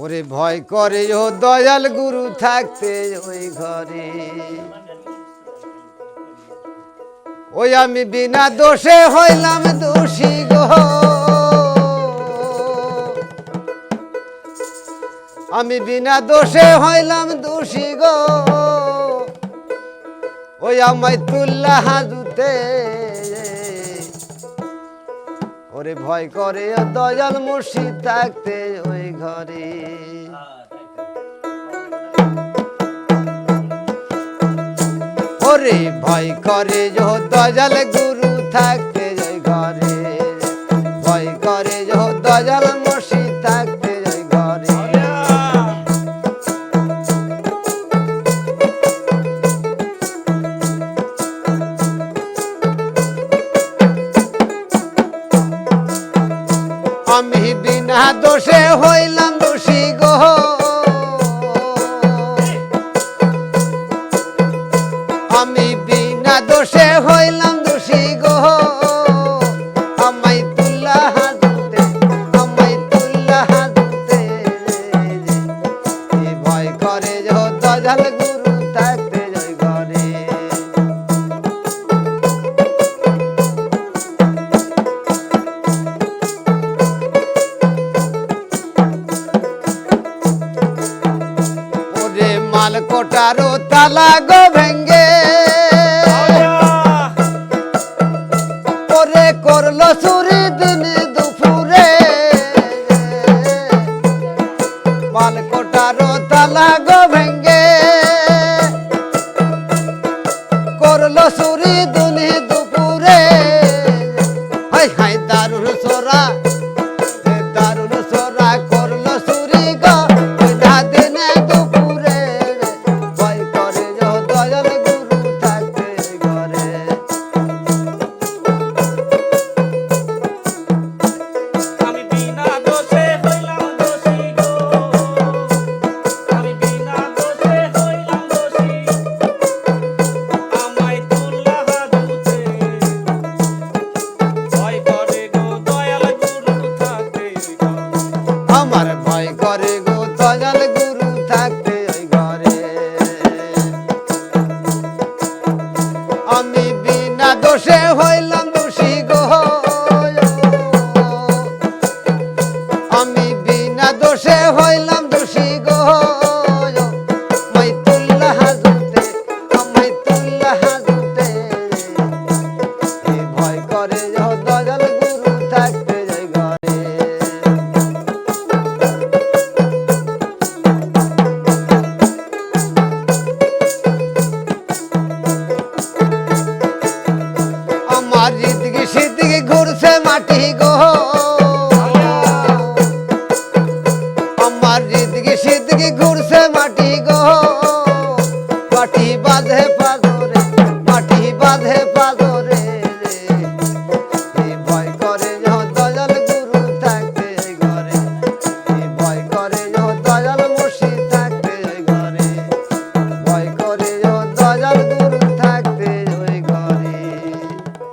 ওরে ভয় করে, ও দয়াল গুরু থাকতে ওই ঘরে। ওই আমি বিনা দোষে হইলাম দোষী গো। আমি বিনা দোষে হইলাম দোষী গো। ওই আমায় তুল্লা হাজুতে ওরে ভয় করে দয়াল মুর্শিদ থাকতে ওই ঘরে। ওরে ভয় করে যো দয়াল গুরু থাকতে ওই ঘরে। ভয় করে বিনা দোষে হইলাম দোষী গো। আমি বিনা দোষে হইলাম দোষী গো। আমাই তুল্লা হাজুতে আমাই তুল্লা হাজুতে। ভয় করে যো দজাল গুরু থাকতে কোটারো তালা গো ভেঙ্গে। ওরে করল চুরি দিন দুপুরে। মাল কোটারো তালা গো ভেঙ্গে। করল চুরি দুনি দুপুরে। হাই হাই দারুণ সোরা। আমরা দোষে হইলাম দোষী গো। আমি বিনা দোষে হইলাম দোষী গো। মাইতুল্লাহ হাজতে মাইতুল্লাহ